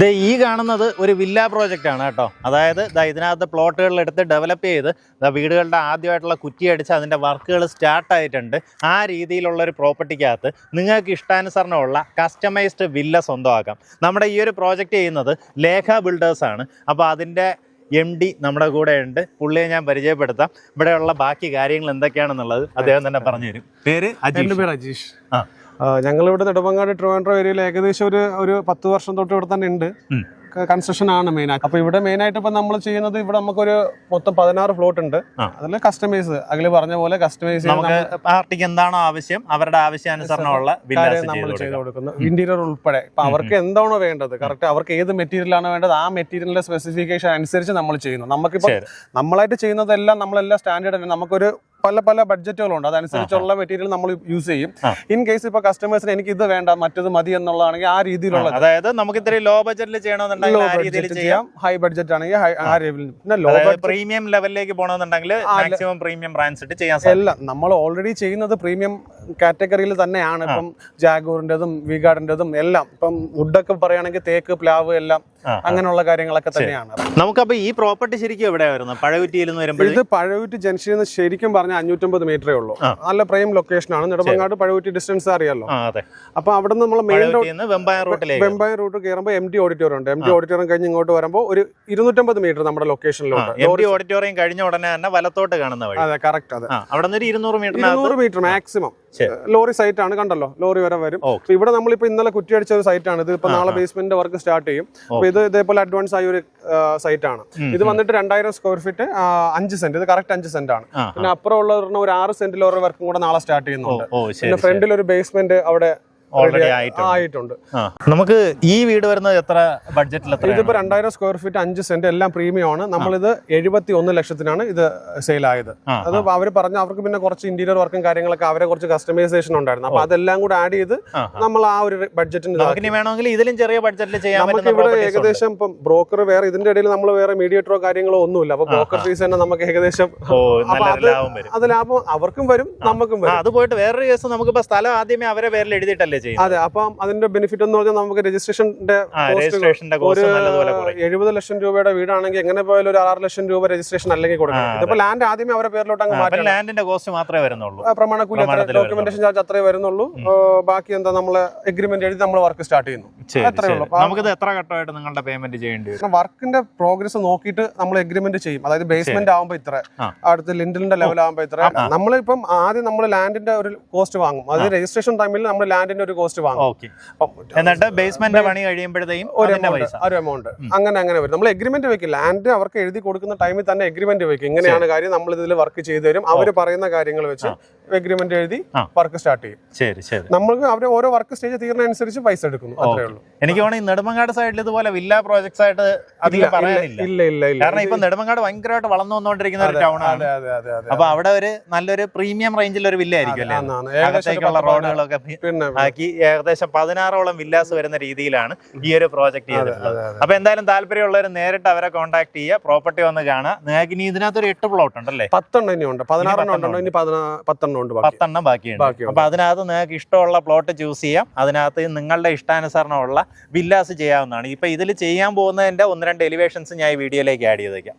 ദേ ഈ കാണുന്നത് ഒരു വില്ല പ്രോജക്റ്റ് ആണ് കേട്ടോ. അതായത് ദാ ഇതിനകത്ത് പ്ലോട്ടുകളിൽ എടുത്ത് ഡെവലപ്പ് ചെയ്ത് ദാ വീടുകളുടെ ആദ്യമായിട്ടുള്ള കുറ്റി അടിച്ച് അതിന്റെ വർക്കുകൾ സ്റ്റാർട്ട് ആയിട്ടുണ്ട്. ആ രീതിയിലുള്ള ഒരു പ്രോപ്പർട്ടിക്കകത്ത് നിങ്ങൾക്ക് ഇഷ്ടാനുസരണമുള്ള കസ്റ്റമൈസ്ഡ് വില്ല സ്വന്തമാക്കാം. നമ്മുടെ ഈ ഒരു പ്രോജക്റ്റ് ചെയ്യുന്നത് ലേഖ ബിൽഡേഴ്സ് ആണ്. അപ്പോൾ അതിന്റെ എം ഡി നമ്മുടെ കൂടെ ഉണ്ട്. പുള്ളിയെ ഞാൻ പരിചയപ്പെടുത്താം. ഇവിടെയുള്ള ബാക്കി കാര്യങ്ങൾ എന്തൊക്കെയാണെന്നുള്ളത് അദ്ദേഹം തന്നെ പറഞ്ഞുതരും. പേര് അജീഷ്. പേര് അജീഷ്. ആ. ഞങ്ങൾ നെടുമ്പങ്ങാട് നെടുമങ്ങാട് ട്രിവാൻഡ്രം ഏരിയയിൽ ഏകദേശം ഒരു ഒരു പത്ത് വർഷം തൊട്ട് ഇവിടെ തന്നെ ഉണ്ട്. കൺസ്ട്രക്ഷൻ ആണ് മെയിൻ ആയിട്ട് അപ്പൊ ഇവിടെ മെയിൻ ആയിട്ട് ഇപ്പൊ നമ്മൾ ചെയ്യുന്നത് ഇവിടെ നമുക്കൊരു മൊത്തം പതിനാറ് ഫ്ലോട്ട് ഉണ്ട്. അതിൽ കസ്റ്റമൈസ് അഖിൽ പറഞ്ഞ പോലെ കസ്റ്റമൈസ് നമുക്ക് പാർട്ടിക്ക് എന്താണോ ആവശ്യം അവരുടെ ആവശ്യാനുസരണമുള്ള നമ്മൾ ചെയ്ത് കൊടുക്കുന്നു. ഇന്റീരിയർ ഉൾപ്പെടെ. ഇപ്പൊ അവർക്ക് എന്താണോ വേണ്ടത് കറക്റ്റ് അവർക്ക് ഏത് മെറ്റീരിയൽ ആണ് വേണ്ടത് ആ മെറ്റീരിയലിന്റെ സ്പെസിഫിക്കേഷൻ അനുസരിച്ച് നമ്മൾ ചെയ്യുന്നു. നമുക്കിപ്പോ. നമ്മളായിട്ട് ചെയ്യുന്നതെല്ലാം നമ്മളെല്ലാം സ്റ്റാൻഡേർഡ് തന്നെ. നമുക്കൊരു പല പല ബഡ്ജറ്റുകളുണ്ട് അതനുസരിച്ചുള്ള മെറ്റീരിയൽ നമ്മൾ യൂസ് ചെയ്യും. ഇൻ കേസ് ഇപ്പൊ കസ്റ്റമേഴ്സിന് എനിക്ക് ഇത് വേണ്ട മറ്റത് മതി എന്നുള്ളതാണെങ്കിൽ ആ രീതിയിലുള്ള അതായത് നമുക്ക് ഇത്രയും ലോ ബഡ്ജറ്റിൽ ചെയ്യണമെന്നുണ്ടെങ്കിൽ ആ രീതിയിൽ ചെയ്യാം. ഹൈ ബഡ്ജറ്റ് ആണെങ്കിൽ ആ രീതിയിൽ പിന്നെ ലോ പ്രീമിയം ലെവലിലേക്ക് പോകണമെന്നുണ്ടെങ്കിൽ മാക്സിമം പ്രീമിയം ബ്രാൻഡ്സ് ഇട്ട് ചെയ്യാൻ എല്ലാം നമ്മൾ ഓൾറെഡി ചെയ്യുന്നത് പ്രീമിയം കാറ്റഗറിയിൽ തന്നെയാണ്. ഇപ്പം ജാഗൂറിന്റെതും വിഗാർഡിന്റേതും എല്ലാം. ഇപ്പം വുഡൊക്കെ പറയുകയാണെങ്കിൽ തേക്ക് പ്ലാവ് എല്ലാം. അങ്ങനെയുള്ള കാര്യങ്ങളൊക്കെ തന്നെയാണ്. നമുക്ക് നമുക്കപ്പോ ഈ പ്രോപ്പർട്ടി ശരിക്കും എവിടെ വരുന്നത് പഴവുറ്റിയിൽ നിന്ന് വരുമ്പോൾ ഇത് പഴവുറ്റി ജംഗ്ഷനിൽ നിന്ന് ശരിക്കും പറഞ്ഞ അഞ്ഞൂറ്റമ്പത് മീറ്ററേ ഉള്ളൂ. നല്ല പ്രൈം ലൊക്കേഷൻ ആണ്. നെടുമങ്ങാട് പഴവുറ്റി ഡിസ്റ്റൻസ് അറിയാലോ. അപ്പൊ അവിടെ നിന്ന് നമ്മൾ മെയിൻ റോഡ് വെമ്പായം റൂട്ട് കയറുമ്പോൾ എം ഡി ഓഡിറ്റോറിയം ഉണ്ട്. എം ഡി ഓഡിറ്റോറിയം കഴിഞ്ഞ് ഇങ്ങോട്ട് വരുമ്പോൾ ഒരു ഇരുന്നൂറ്റമ്പത് മീറ്റർ നമ്മുടെ ലൊക്കേഷനിലുണ്ട് എം ഡി ഓഡിറ്റോറിയം കഴിഞ്ഞ ഉടനെ തന്നെ വലത്തോട്ട് കാണുന്ന വഴി. അതെ കറക്റ്റ് അതെ. അവിടെ നിന്ന് ഇരുന്നൂറ് മീറ്റർ ഇരുന്നൂറ് മീറ്റർ മാക്സിമം. ലോറി സൈറ്റ് ആണ് കണ്ടല്ലോ ലോറി വരെ വരും. ഇവിടെ നമ്മളിപ്പോ ഇന്നലെ കുറ്റിയടിച്ച ഒരു സൈറ്റ് ആണ് ഇത് ഇപ്പൊ നാളെ ബേസ്മെന്റ് വർക്ക് സ്റ്റാർട്ട് ചെയ്യും. അപ്പൊ ഇത് ഇതേപോലെ അഡ്വാൻസ് ആയ ഒരു സൈറ്റ് ആണ് ഇത് വന്നിട്ട് രണ്ടായിരം സ്ക്വയർ ഫീറ്റ് അഞ്ച് സെന്റ് ഇത് കറക്റ്റ് അഞ്ച് സെന്റ് ആണ്. പിന്നെ അപ്പുറം ഉള്ള ഒരു ആറ് സെന്റിൽ ഓരോ വർക്കും കൂടെ നാളെ സ്റ്റാർട്ട് ചെയ്യുന്നുണ്ട്. പിന്നെ ഫ്രണ്ടിൽ ഒരു ബേസ്മെന്റ് അവിടെ ഓൾറെഡി ആയിട്ടുണ്ട്. നമുക്ക് ഈ വീട് വരുന്നത് എത്ര ബഡ്ജറ്റിൽ എത്ര ഇതിപ്പോ രണ്ടായിരം സ്ക്വയർ ഫീറ്റ് അഞ്ച് സെന്റ് എല്ലാം പ്രീമിയം ആണ്. നമ്മളിത് എഴുപത്തി ഒന്ന് ലക്ഷത്തിനാണ് ഇത് സെയിൽ ആയത്. അത് അവർ പറഞ്ഞ അവർക്ക് പിന്നെ കുറച്ച് ഇന്റീരിയർ വർക്കും കാര്യങ്ങളൊക്കെ അവരെ കുറച്ച് കസ്റ്റമൈസേഷൻ ഉണ്ടായിരുന്നു. അപ്പൊ അതെല്ലാം കൂടെ ആഡ് ചെയ്ത് നമ്മൾ ആ ഒരു ബഡ്ജറ്റിന് നമുക്ക് വേണമെങ്കിൽ ഇതിലും ചെറിയ ബഡ്ജറ്റിൽ ചെയ്യാൻ നമുക്ക് ഇവിടെ ഏകദേശം ഇപ്പം ബ്രോക്കർ വേറെ ഇതിന്റെ ഇടയിൽ നമ്മൾ വേറെ മീഡിയേറ്ററോ കാര്യങ്ങളോ ഒന്നുമില്ല. അപ്പൊ ബ്രോക്കർ ഫീസ് തന്നെ നമുക്ക് ഏകദേശം അത് ലാഭം വരും. അത് ലാഭം അവർക്കും വരും നമുക്കും വരും. അത് പോയിട്ട് വേറൊരു കേസ് നമുക്കിപ്പോ സ്ഥലം ആദ്യമേ അവരെ പേരിൽ എഴുതിയിട്ടല്ലേ ചെയ്യും അതെ അപ്പം അതിന്റെ ബെനിഫിറ്റ് എന്ന് പറഞ്ഞാൽ നമുക്ക് രജിസ്ട്രേഷന്റെ രജിസ്ട്രേഷന്റെ കുറയും. എഴുപത് ലക്ഷം രൂപയുടെ വീടാണെങ്കിൽ എങ്ങനെ പോയാലും ഒരു ആറ് ലക്ഷം രൂപ രജിസ്ട്രേഷൻ അല്ലെങ്കിൽ കൊടുക്കണം. ഇപ്പൊ ഇതിപ്പോ ലാൻഡ് ആദ്യമേ അവരെ പേരിലോട്ട് അങ്ങ് ലാൻഡിന്റെ കോസ്റ്റ് മാത്രമേ വരുന്നുള്ളൂ. പ്രമാണക്കൂലി ഡോക്യുമെന്റേഷൻ ചാർജ് അത്രേ വരുന്നുള്ളൂ. ബാക്കി എന്താ നമ്മൾ എഗ്രിമെന്റ് എഴുതി നമ്മൾ വർക്ക് സ്റ്റാർട്ട് ചെയ്യുന്നു. അത്രേ ഉള്ളൂ. നമുക്കിത് എത്ര ഘട്ടമായിട്ട് നിങ്ങളുടെ പേയ്മെന്റ് ചെയ്യേണ്ടി വരും? വർക്കിന്റെ പ്രോഗ്രസ് നോക്കിയിട്ട് നമ്മൾ എഗ്രിമെന്റ് ചെയ്യും. അതായത് ബേസ്മെന്റ് ആകുമ്പോൾ ഇത്ര. അടുത്ത് ലിൻഡലിന്റെ ലെവൽ ആകുമ്പോൾ ഇത്ര. നമ്മളിപ്പം ആദ്യം നമ്മൾ ലാൻഡിന്റെ ഒരു കോസ്റ്റ് വാങ്ങും. അത് രജിസ്ട്രേഷൻ ടൈമിൽ നമ്മൾ ലാൻഡിന്റെ ഒരു കോസ്റ്റ് വാങ്ങും. എന്നിട്ട് ബേസ്മെന്റ് പണി കഴിയുമ്പോഴത്തേക്കും ഒരു എമൗണ്ട് ഒരു എമൗണ്ട് അങ്ങനെ അങ്ങനെ വരും. നമ്മൾ എഗ്രിമെന്റ് വെക്കും ലാൻഡ് അവർക്ക് എഴുതി കൊടുക്കുന്ന ടൈമിൽ തന്നെ എഗ്രിമെന്റ് വെക്കും. ഇങ്ങനെയാണ് കാര്യം നമ്മൾ ഇതിൽ വർക്ക് ചെയ്തു തരും. അവർ പറയുന്ന കാര്യങ്ങൾ വെച്ച് എഗ്രിമെന്റ് എഴുതി വർക്ക് സ്റ്റാർട്ട് ചെയ്യും. ശരി ശരി. നമ്മൾക്ക് അവർ ഓരോ വർക്ക് സ്റ്റേജ് തീർന്ന അനുസരിച്ച് പൈസ എടുക്കുന്നു അത്രേ ഉള്ളൂ. എനിക്ക് തോന്നുന്നു ഈ നെടുമങ്ങാട് സൈഡിൽ ഇതുപോലെ വില്ല പ്രോജക്ട്സ് ആയിട്ട് അധികം പറയാനില്ല. ഇല്ല ഇല്ല ഇല്ല. കാരണം ഇപ്പൊ നെടുമങ്ങാട് ഭയങ്കരമായിട്ട് വളർന്നു വന്നുകൊണ്ടിരിക്കുന്ന ഒരു ടൗൺ ആണ്. അപ്പൊ അവിടെ ഒരു നല്ലൊരു പ്രീമിയം റേഞ്ചിൽ ഒരു വില്ല ആയിരിക്കും അല്ലേ? അകത്തേക്കുള്ള റോഡുകളൊക്കെ ആക്കി ഏകദേശം പതിനാറോളം വില്ലാസ് വരുന്ന രീതിയിലാണ് ഈ ഒരു പ്രോജക്ട് ചെയ്തിട്ടുള്ളത്. അതെ. അപ്പൊ എന്തായാലും താല്പര്യമുള്ളവർ നേരിട്ട് അവരെ കോൺടാക്ട് ചെയ്യുക. പ്രോപ്പർട്ടി വന്ന് കാണുക. നിങ്ങൾക്ക് ഇനി ഇതിനകത്ത് ഒരു എട്ട് പ്ലോട്ട് ഉണ്ടല്ലേ? പത്തെണ്ണം ഇനി ഉണ്ട് പതിനാറെണ്ണം ഉണ്ടോ ഇനി പതിനാ പത്തെണ്ണം ഉണ്ട് പത്തെണ്ണം ബാക്കിയുണ്ട്. ബാക്കിയുണ്ട്. അപ്പൊ അതിനകത്ത് നിങ്ങൾക്ക് ഇഷ്ടമുള്ള പ്ലോട്ട് ചൂസ് ചെയ്യാം. അതിനകത്ത് നിങ്ങളുടെ ഇഷ്ടാനുസരണമുള്ള വില്ലാസ് ചെയ്യാവുന്നതാണ്. ഇപ്പൊ ഇതിൽ ചെയ്യാൻ പോകുന്നതിന്റെ ഒന്ന് രണ്ട് എലിവേഷൻസ് ഞാൻ ഈ വീഡിയോയിലേക്ക് ആഡ് ചെയ്തേക്കാം.